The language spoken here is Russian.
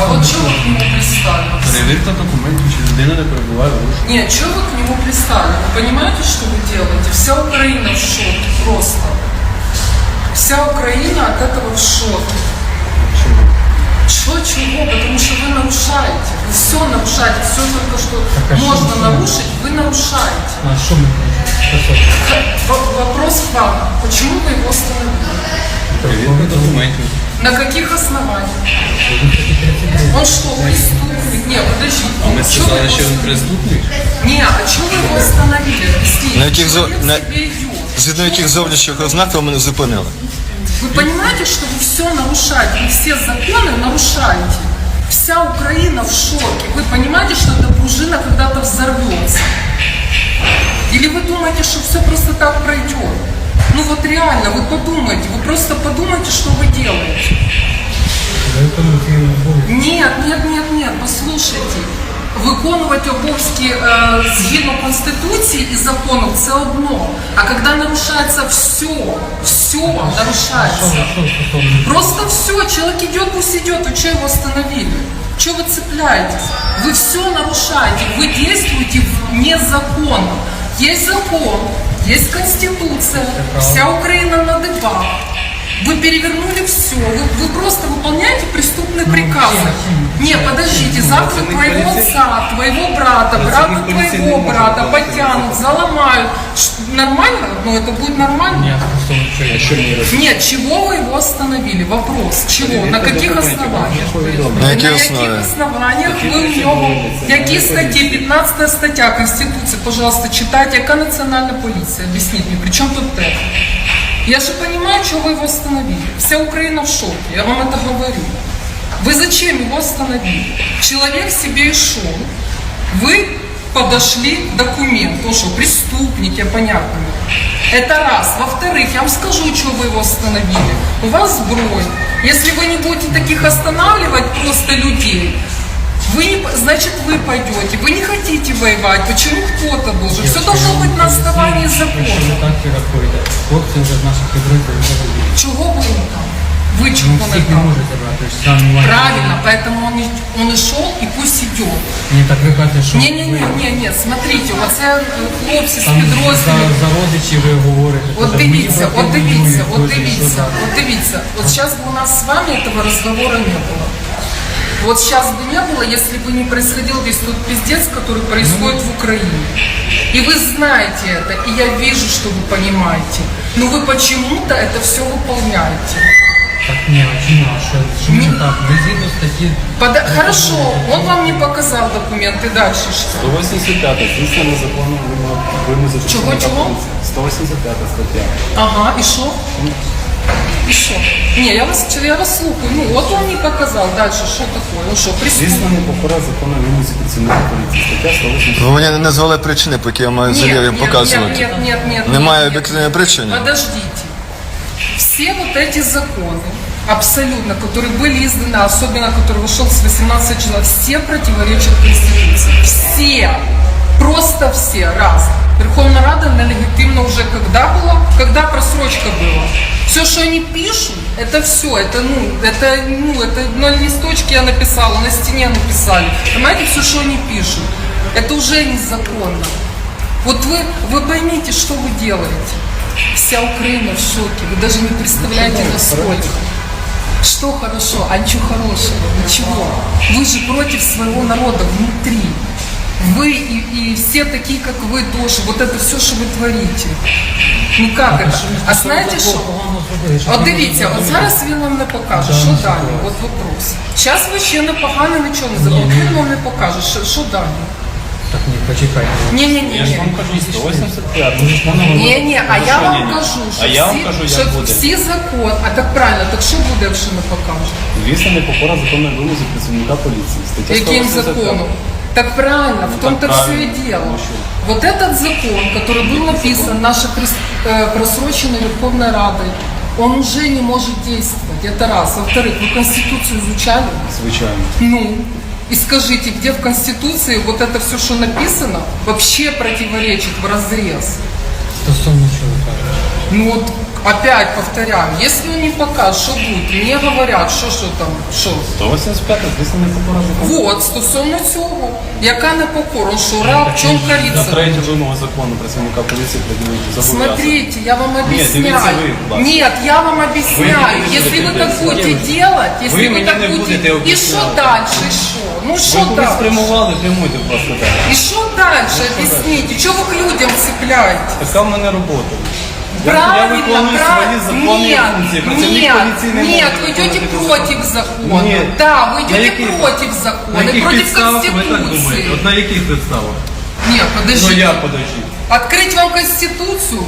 А вот чего вы к нему пристали? Перевірка документів, чи людина не перебуває в розшуку. Нет, чего вы к нему пристали? Вы понимаете, что вы делаете? Вся Украина в шоке просто. Вся Украина от этого в шоке. Чому? Что, чего? Потому что вы нарушаете. Вы все нарушаете. Все только что Так, а что можно мы нарушить, вы нарушаете. А що ми хочемо? В- Вопрос к вам. Почему вы его остановили? Перевірка документів. На каких основаниях? Он что, преступник? Нет, подождите. А ми Чё вы сказали, его що він остановили? преступник? Не, а чего вы его остановили? Объясните. На яких зо- Человек на- себя идет. Згідно яких зовнішніх ознак ви мене зупинили? Вы понимаете, что вы все нарушаете, вы все законы нарушаете. Вся Украина в шоке. Вы понимаете, что эта пружина когда-то взорвется? Или вы думаете, что все просто так пройдет? Ну вот реально, вы подумайте, вы просто подумайте, что вы делаете. Виконувати обов'язки. Нет, нет, нет, нет, послушайте. Виконувати обов'язки е, згідно Конституції і законів це одно. А коли нарушається все, все Що нарушається. ви що ви стосовно? Просто все, человек идет, пусть идет, вы что его остановили? Что вы цепляетесь? Вы все нарушаете, вы действуете вне закона. Есть закон, есть конституция, вся Украина на дыбах. Вы перевернули все, вы, вы просто выполняете преступные приказы. чем? Не, подождите, завтра твоего отца, твоего брата, брата твоего брата потянут, заломают. Ш- Нормально? Ну это будет нормально? Ні, стосовно чого. А що мені робити? Нет, чего вы его остановили? Вопрос. Чего? На каких основаниях? На якій На основі? яких основаниях ви в нього? Які статті? 15 стаття Конституції, пожалуйста, читайте. Яка національна поліція? Объясните мне, при чем тут это? Я же понимаю, чего вы его остановили. Вся Украина в шоке, я вам это говорю. Вы зачем его остановили? Человек себе и шел. Вы подошли к документу, что преступник, я понятно. Это раз. Во-вторых, я вам скажу, что вы его остановили. У вас сброй. Если вы не будете таких останавливать просто людей, вы не, по- значит, вы пойдете. Вы не хотите воевать. Почему кто-то должен? Все должно быть на основании Якщо ви закона. так і рахуєте, хлопці вже з наших підрозділів взагалі. Чего вы им там? Вы Ну, чего всіх не там? можете брати, ж самі ваші. Правильно, поэтому он, и- он и шел, и пусть идет. Ні, так ви кажете, що Не-не-не, ви не, не, смотрите, оце е, хлопці з там за, підрозділів. за родичів ви говорите. От що дивіться, мені от брати дивіться, воюють, от теж, і що дивіться, так. от дивіться. Вот сейчас бы у нас с вами этого разговора не было. Вот сейчас бы не было, если бы не происходил весь тот пиздец, который происходит в Украине. И вы знаете это, и я вижу, что вы понимаете. Но вы почему-то это все выполняете. Так, ні, а чому? А що, що не так? Ви згідно статті... Пода- Хорошо, он вам не показал документы, дальше что? 185 звісно, незаконно вимози. Чого, чого? 185 стаття. Ага, и что? И что? Не, я вас, я вас слухаю. Ну, вот он не показал. Дальше что такое? Он что, преступник? Звісно, не покора закону вимозі працівника поліції. Стаття 185. Ви мені не назвали причини, по якій я маю заяві показувати. нет, нет, нет, нет. Немає нет, об'єктивної причини. Подождите. Все вот эти законы, абсолютно, которые были изданы, особенно который вышел с 18 числа, все противоречат Конституции. Все. Просто все. Раз. Верховная Рада нелегитимна уже когда была? Когда просрочка была. Все, что они пишут, это все. Это, ну, это, ну, это на листочке я написала, на стене написали. Понимаете, все, что они пишут, это уже незаконно. Вот вы, вы поймите, что вы делаете. Вся Украина в шоке. Вы даже не представляете, насколько. Что хорошо, а ничего хорошего, ничего. Вы же против своего народа внутри. Вы и, и все такие, как вы тоже. Вот это все, что вы творите. Ну как это? А знаєте що? От дивіться, от зараз він вам не покаже, що далі? От вопрос. Зараз ви ще непогано нічого не зробили. Він вам не покаже, що, що далі. Так, ні, почекайте. Ні-ні-ні. Я ж вам кажу, 185. Ні, ні, а я вам ні-ні. кажу, що А я вам всі, кажу, як що буде. всі закон, а так правильно, так що буде, якщо не покаже? Звісно, не покора законної вимози працівника поліції. Стаття Яким 185. законом? Так правильно, в том-то так все и дело. Ну? Вот этот закон, который был написан нашей э, просроченной Верховной Радой, он уже не может действовать. Это раз. Во-вторых, вы Конституцию изучали? Звичайно. Ну, и скажите, где в Конституции вот это все, что написано, вообще противоречит в разрез? Стосовно чого ви кажете? Ну вот опять повторяю, если он не покажет, что будет, мне говорят, что, что там, что. 185 звісно, не покора закону. Вот, стосовно цього, яка непокора, що раб, в чому За кориться? третю вимогу закону працівника поліції пред'явити зобов'язаний. Смотрите, я вам дивіться объясняю. ви, будь ласка. Нет, я вам объясняю. Ви мені Если вы будете так будете об'ясняти. делать, если Ви вы мені так не будете... будете И что об'ясняти. дальше, и что? Ну Ви что когось дальше? спрямували, прямуйте, будь ласка, далі. И что дальше? Объясните. Чего вы к людям цепляете? Така в мене робота. Я- Я Правильно, виконую свої правильно. законні Нет, функції. Працівник нет, поліції не нет, може вы идете виконувати против закона. Ні. Да, вы На идете яких- против На закона, яких против підставах ви так думаєте? Конституции. От на яких підставах? Нет, Ну подождите. я подожди. Открыть вам Конституцию?